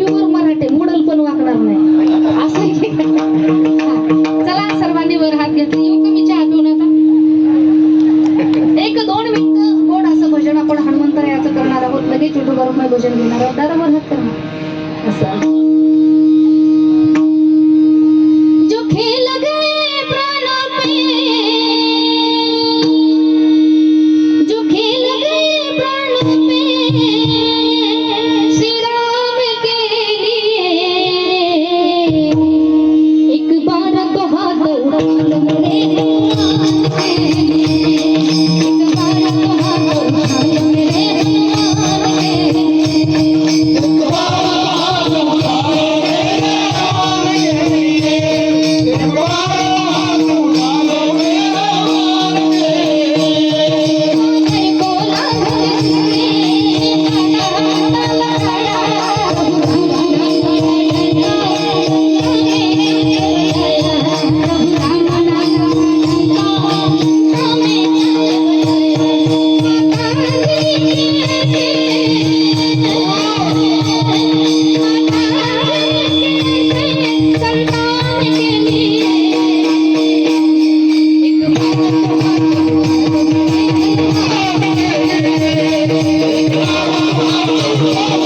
Pure Marathi उडल पण वागणार नाही. असं चला सर्वांनी वर हात घेतले. येऊ का मी चहा आता? एक दोन मिनिट. गोड असं भजन आपण हनुमंतायाचं करणार आहोत. लगेच युट्यूबवर भजन घेणार आहोत. दादा वर हात करणार असं. Thank. Música